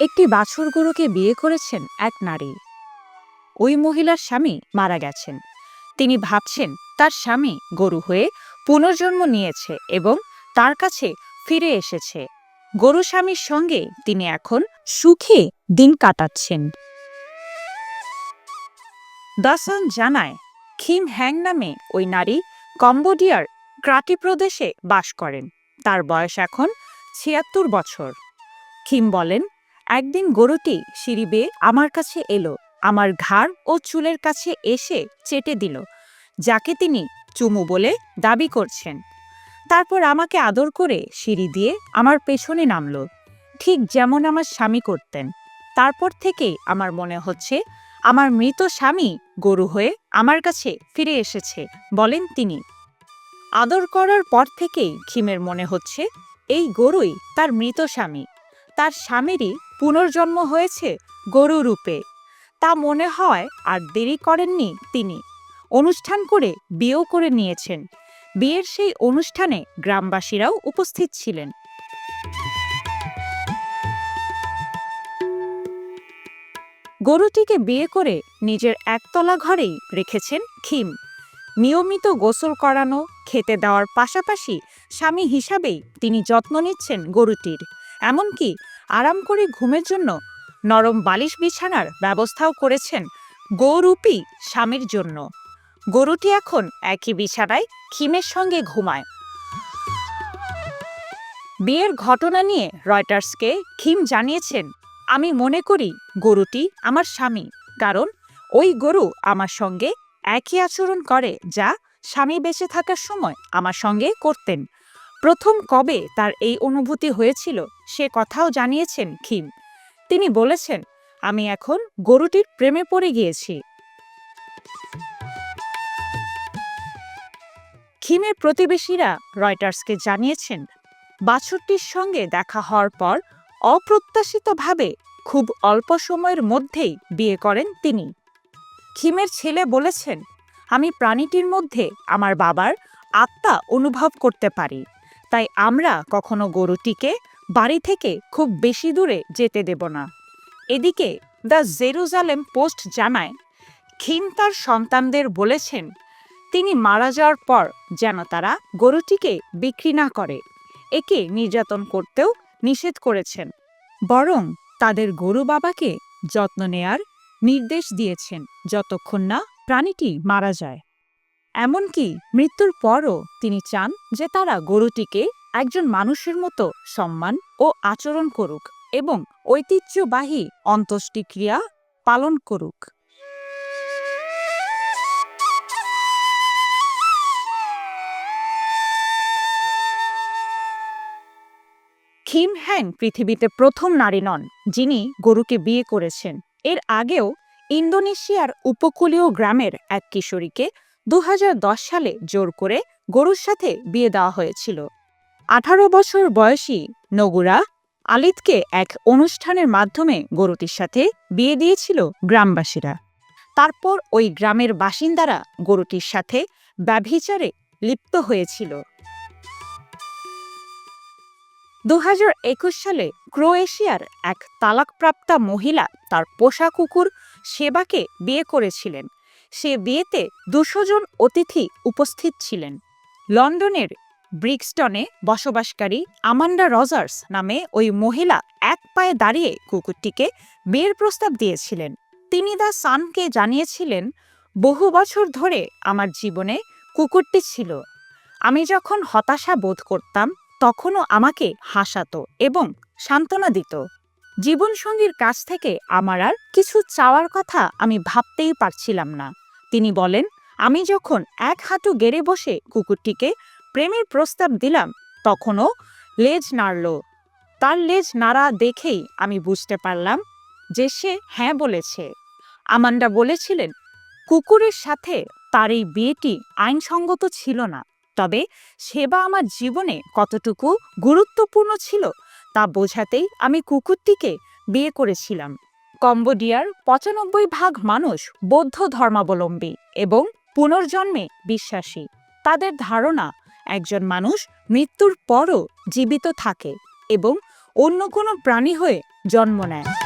একটি বাছুর গরুকে বিয়ে করেছেন এক নারী। ওই মহিলার স্বামী মারা গেছেন। তিনি ভাবছেন তার স্বামী গরু হয়ে পুনর্জন্ম নিয়েছে এবং তার কাছে ফিরে এসেছে। গরু স্বামীর সঙ্গে তিনি এখন সুখে দিন কাটাচ্ছেন। দাসন জানায় খিম হ্যাং নামে ওই নারী কম্বোডিয়ার ক্রাটি প্রদেশে বাস করেন। তার বয়স এখন ছিয়াত্তর বছর। খিম বলেন, একদিন গরুটি সিঁড়ি বেয়ে আমার কাছে এলো, আমার ঘাড় ও চুলের কাছে এসে চেটে দিল, যাকে তিনি চুমু বলে দাবি করছেন। তারপর আমাকে আদর করে সিঁড়ি দিয়ে আমার পেছনে নামলো, ঠিক যেমন আমার স্বামী করতেন। তারপর থেকেই আমার মনে হচ্ছে, আমার মৃত স্বামী গরু হয়ে আমার কাছে ফিরে এসেছে, বলেন তিনি। আদর করার পর থেকেই খিমের মনে হচ্ছে, এই গরুই তার মৃত স্বামী। তার স্বামীরই পুনর্জন্ম হয়েছে গরু রূপে। তা মনে হয় আর দেরি করেননি তিনি। অনুষ্ঠান করে বিয়েও করে নিয়েছেন। বিয়ের সেই অনুষ্ঠানে গ্রামবাসীরাও উপস্থিত ছিলেন। গরুটিকে বিয়ে করে নিজের একতলা ঘরেই রেখেছেন খিম নিয়মিত গোসল করানো, খেতে দেওয়ার পাশাপাশি স্বামী হিসাবেই তিনি যত্ন নিচ্ছেন গরুটির। এমনকি আরাম করে ঘুমের জন্য নরম বালিশ বিছানার ব্যবস্থাও করেছেন গৌরূপী স্বামীর জন্য। গরুটি এখন একই বিছানায় খিমের সঙ্গে ঘুমায়। বিয়ের ঘটনা নিয়ে রয়টার্সকে খিম জানিয়েছেন, আমি মনে করি গরুটি আমার স্বামী, কারণ ওই গরু আমার সঙ্গে একই আচরণ করে যা স্বামী বেঁচে থাকার সময় আমার সঙ্গে করতেন। প্রথম কবে তার এই অনুভূতি হয়েছিল সে কথাও জানিয়েছেন খিম তিনি বলেছেন, আমি এখন গরুটির প্রেমে পড়ে গিয়েছি। খিমের প্রতিবেশীরা রয়টার্সকে জানিয়েছেন, বাছুরটির সঙ্গে দেখা হওয়ার পর অপ্রত্যাশিতভাবে খুব অল্প সময়ের মধ্যেই বিয়ে করেন তিনি। খিমের ছেলে বলেছেন, আমি প্রাণীটির মধ্যে আমার বাবার আত্মা অনুভব করতে পারি। তাই আমরা কখনো গরুটিকে বাড়ি থেকে খুব বেশি দূরে যেতে দেব না। এদিকে দ্য জেরুজালেম পোস্ট জানায়, খিম তার সন্তানদের বলেছেন, তিনি মারা যাওয়ার পর যেন তারা গরুটিকে বিক্রি না করে, একে নির্যাতন করতেও নিষেধ করেছেন। বরং তাদের গরু বাবাকে যত্ন নেয়ার নির্দেশ দিয়েছেন যতক্ষণ না প্রাণীটি মারা যায়। এমনকি মৃত্যুর পরও তিনি চান যে তারা গরুটিকে একজন মানুষের মতো সম্মান ও আচরণ করুক এবং ঐতিহ্যবাহী অন্ত্যেষ্টিক্রিয়া পালন করুক। খিম হ্যাং পৃথিবীতে প্রথম নারী নন, যিনি গরুকে বিয়ে করেছেন। এর আগেও ইন্দোনেশিয়ার উপকূলীয় গ্রামের এক কিশোরীকে দু হাজার দশ সালে জোর করে গরুর সাথে বিয়ে দেওয়া হয়েছিল। আঠারো বছর বয়সী নগুরা আলিতকে এক অনুষ্ঠানের মাধ্যমে গরুটির সাথে বিয়ে দিয়েছিল গ্রামবাসীরা। তারপর ওই গ্রামের বাসিন্দারা গরুটির সাথে ব্যভিচারে লিপ্ত হয়েছিল। দু হাজার একুশ সালে ক্রোয়েশিয়ার এক তালাকপ্রাপ্তা মহিলা তার পোষা কুকুর সেবাকে বিয়ে করেছিলেন। সে বিয়েতে দুশো জন অতিথি উপস্থিত ছিলেন। লন্ডনের ব্রিক্সটনে বসবাসকারী আমান্ডা রজার্স নামে ওই মহিলা এক পায়ে দাঁড়িয়ে কুকুরটিকে বিয়ের প্রস্তাব দিয়েছিলেন। তিনি দা সানকে জানিয়েছিলেন, বহু বছর ধরে আমার জীবনে কুকুরটি ছিল। আমি যখন হতাশা বোধ করতাম তখনও আমাকে হাসাতো এবং সান্ত্বনা দিত। জীবনসঙ্গীর কাছ থেকে আমার আর কিছু চাওয়ার কথা আমি ভাবতেই পারছিলাম না। তিনি বলেন, আমি যখন এক হাঁটু গেড়ে বসে কুকুরটিকে প্রেমের প্রস্তাব দিলাম, তখনও লেজ নাড়ল। তার লেজ নাড়া দেখেই আমি বুঝতে পারলাম যে সে হ্যাঁ বলেছে। আমান্ডা বলেছিলেন, কুকুরের সাথে তার এই বিয়েটি আইনসঙ্গত ছিল না। তবে সেবা আমার জীবনে কতটুকু গুরুত্বপূর্ণ ছিল তা বোঝাতেই আমি কুকুরটিকে বিয়ে করেছিলাম। কম্বোডিয়ার পঁচানব্বই ভাগ মানুষ বৌদ্ধ ধর্মাবলম্বী এবং পুনর্জন্মে বিশ্বাসী। তাদের ধারণা, একজন মানুষ মৃত্যুর পরও জীবিত থাকে এবং অন্য কোনো প্রাণী হয়ে জন্ম নেয়।